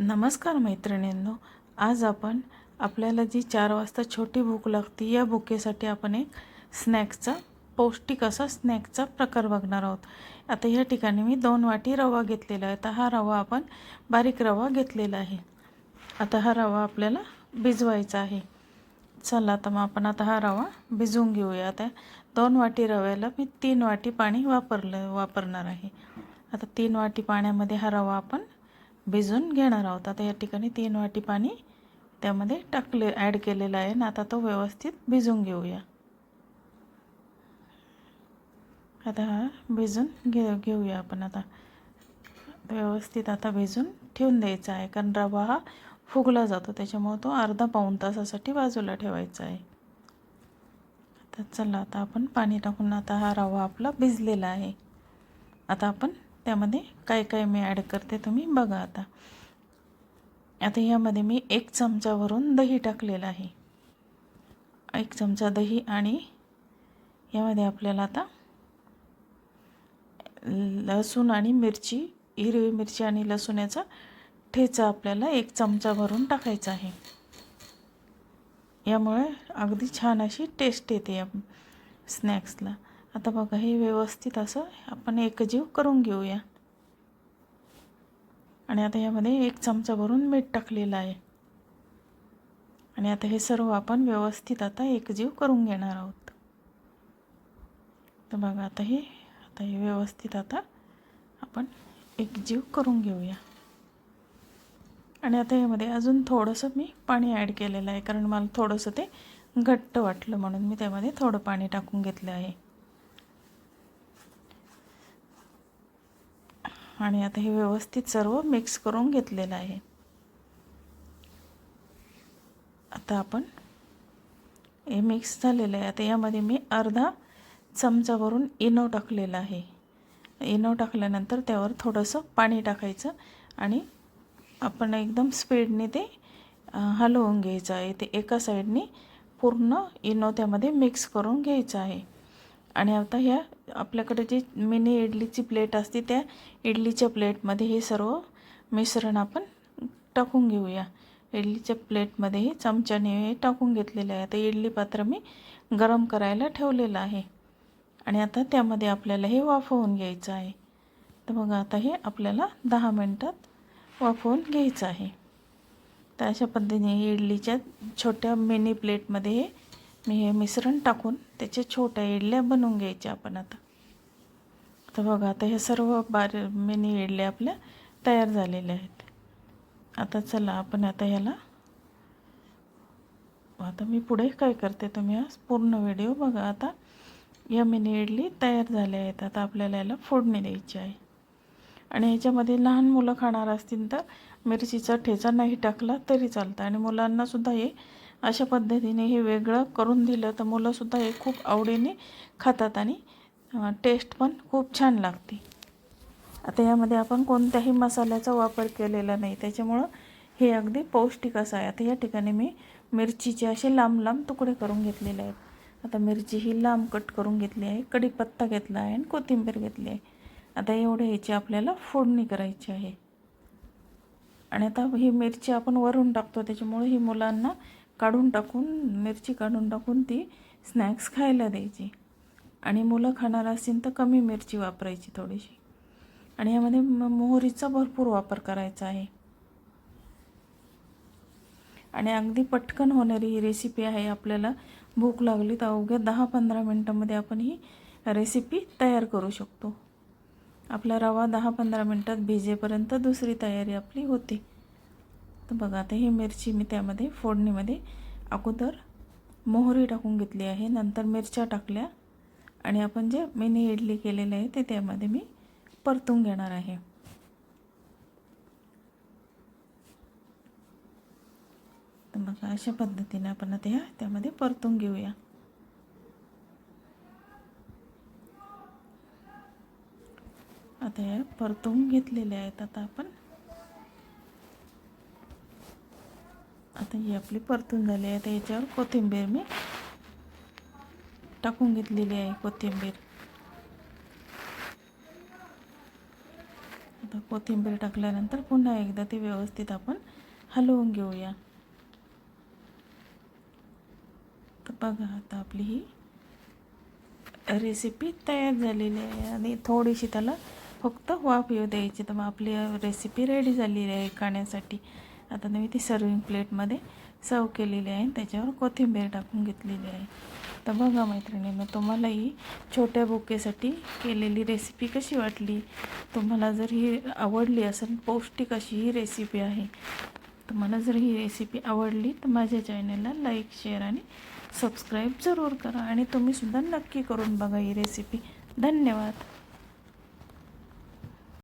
नमस्कार मैत्रिणींनो आज आपण आपल्याला जी चार वाजता छोटी भूक लागते या भुकेसाठी आपण एक स्नॅक्सचा पौष्टिक असा स्नॅक्सचा प्रकार बघणार आहोत. आता या ठिकाणी मी दोन वाटी रवा घेतलेला आहे. तर हा रवा आपण बारीक रवा घेतलेला आहे. आता हा रवा आपल्याला भिजवायचा आहे. चला तर मग आपण आता हा रवा भिजवून घेऊया. आता दोन वाटी रव्याला मी तीन वाटी पाणी वापरलं वापरणार आहे. आता तीन वाटी पाण्यामध्ये हा रवा आपण भिजून घेणार आहोत. आता या ठिकाणी तीन वाटी पाणी त्यामध्ये टाकले ॲड केलेलं आहे. आणि आता तो व्यवस्थित भिजून घेऊया. आता हा भिजून घे घेऊया आपण आता. व्यवस्थित आता भिजून ठेवून द्यायचा आहे. कारण रवा हा फुगला जातो. त्याच्यामुळे तो अर्धा पाऊण तासासाठी बाजूला ठेवायचा आहे. आता चला आता आपण पाणी टाकून आता हा रवा आपला भिजलेला आहे. आता आपण त्यामध्ये काय काय मी ॲड करते तुम्ही बघा आता. आता यामध्ये मी एक चमचावरून दही टाकलेलं आहे. एक चमचा दही आणि यामध्ये आपल्याला आता लसूण आणि मिरची हिरवी मिरची आणि लसूण याचा ठेचा आपल्याला एक चमचा भरून टाकायचा आहे. यामुळे अगदी छान अशी टेस्ट येते या स्नॅक्सला आता बघा हे व्यवस्थित असं आपण एकजीव करून घेऊया. आणि आता यामध्ये एक चमचा भरून मीठ टाकलेलं आहे. आणि आता हे सर्व आपण व्यवस्थित आता एकजीव करून घेणार आहोत. तर बघा आता हे आता हे व्यवस्थित आता आपण एकजीव करून घेऊया. आणि आता यामध्ये अजून थोडंसं मी पाणी ॲड केलेलं आहे कारण मला थोडंसं ते घट्ट वाटलं म्हणून मी त्यामध्ये थोडं पाणी टाकून घेतलं आहे. आणि आता हे व्यवस्थित सर्व मिक्स करून घेतलेलं आहे. आता आपण हे मिक्स झालेलं आहे. आता यामध्ये मी अर्धा चमचा भरून इनो टाकलेला आहे. इनो टाकल्यानंतर त्यावर थोडंसं पाणी टाकायचं आणि आपण एकदम स्पीडने ते हलवून घ्यायचं आहे. ते एका साईडने पूर्ण इनो त्यामध्ये मिक्स करून घ्यायचं आहे. आणि आता ह्या आपल्याकडे जी मिनी इडलीची प्लेट असते त्या इडलीच्या प्लेटमध्ये हे सर्व मिश्रण आपण टाकून घेऊया. इडलीच्या प्लेटमध्ये हे चमच्याने हे टाकून घेतलेलं आहे. आता इडली पात्र मी गरम करायला ठेवलेलं आहे. आणि आता त्यामध्ये आपल्याला हे वाफवून घ्यायचं आहे. तर मग आता हे आपल्याला दहा मिनटात वाफवून घ्यायचं आहे. तर अशा पद्धतीने इडलीच्या छोट्या मिनी प्लेटमध्ये हे मी हे मिश्रण टाकून त्याच्या छोट्या इडल्या बनवून घ्यायच्या आपण आता. तर बघा आता हे सर्व बार मिनी इडल्या आपल्या तयार झालेल्या आहेत. आता चला आपण आता ह्याला आता मी पुढे काय करते तुम्ही आज? पूर्ण व्हिडिओ बघा. आता या मिनी इडली तयार झाल्या आहेत. आता आपल्याला याला फोडणी द्यायची आहे. आणि याच्यामध्ये लहान मुलं खाणार असतील तर मिरचीचा ठेचा नाही टाकला तरी चालतं. आणि मुलांनासुद्धा हे अशा पद्धतीने हे वेगळं करून दिलं तर मुलंसुद्धा हे खूप आवडीने खातात आणि टेस्ट पण खूप छान लागते. आता यामध्ये आपण कोणत्याही मसाल्याचा वापर केलेला नाही. त्याच्यामुळं हे अगदी पौष्टिक असं आहे. आता या ठिकाणी मी मिरचीचे असे लांब लांब तुकडे करून घेतलेले आहेत. आता मिरची ही लांब कट करून घेतली आहे. कढीपत्ता घेतला आहे आणि कोथिंबीर घेतली आहे. आता एवढ्या ह्याची आपल्याला फोडणी करायची आहे. आणि आता ही मिरची आपण वरून टाकतो. त्याच्यामुळे ही मुलांना काढून टाकून मिरची काढून टाकून ती स्नॅक्स खायला द्यायची. आणि मुलं खाणार असतील तर कमी मिरची वापरायची थोडीशी. आणि यामध्ये मोहरीचा भरपूर वापर करायचा आहे. आणि अगदी पटकन होणारी ही रेसिपी आहे आपल्याला भूक लागली तर अवघ्या दहा पंधरा मिनटामध्ये आपण ही रेसिपी तयार करू शकतो. आपला रवा दहा पंधरा मिनटात भिजेपर्यंत दुसरी तयारी आपली होते. तर बघा आता ही मिरची मी त्यामध्ये फोडणीमध्ये अगोदर मोहरी टाकून घेतली आहे. नंतर मिरच्या टाकल्या आणि आपण जे मिनी इडली केलेलं आहे ते त्यामध्ये मी परतून घेणार आहे. तर बघा अशा पद्धतीने आपण आता ह्या त्यामध्ये परतून घेऊया. आता ह्या परतून घेतलेल्या आहेत. आता आपण आता ही आपली परतून झाली आहे. आता याच्यावर कोथिंबीर मी टाकून घेतलेली आहे कोथिंबीर. आता कोथिंबीर टाकल्यानंतर पुन्हा एकदा ते व्यवस्थित आपण हलवून घेऊया. तर बघा आता आपली ही रेसिपी तयार झालेली आहे आणि थोडीशी त्याला फक्त वाफ येऊ द्यायची. तर मग आपली रेसिपी रेडी झालेली आहे खाण्यासाठी. आता मी ती सर्विंग प्लेटमध्ये सर्व केलेली आहे. त्याच्यावर कोथिंबीर टाकून घेतलेली आहे. तर बघा मैत्रिणींनो तुम्हाला ही छोट्या बुकेसाठी केलेली रेसिपी कशी वाटली? तुम्हाला जर ही आवडली असेल पौष्टिक अशी ही रेसिपी आहे तुम्हाला जर ही रेसिपी आवडली तर माझ्या चॅनलला लाईक शेअर आणि सबस्क्राईब जरूर करा. आणि तुम्हीसुद्धा नक्की करून बघा ही रेसिपी धन्यवाद.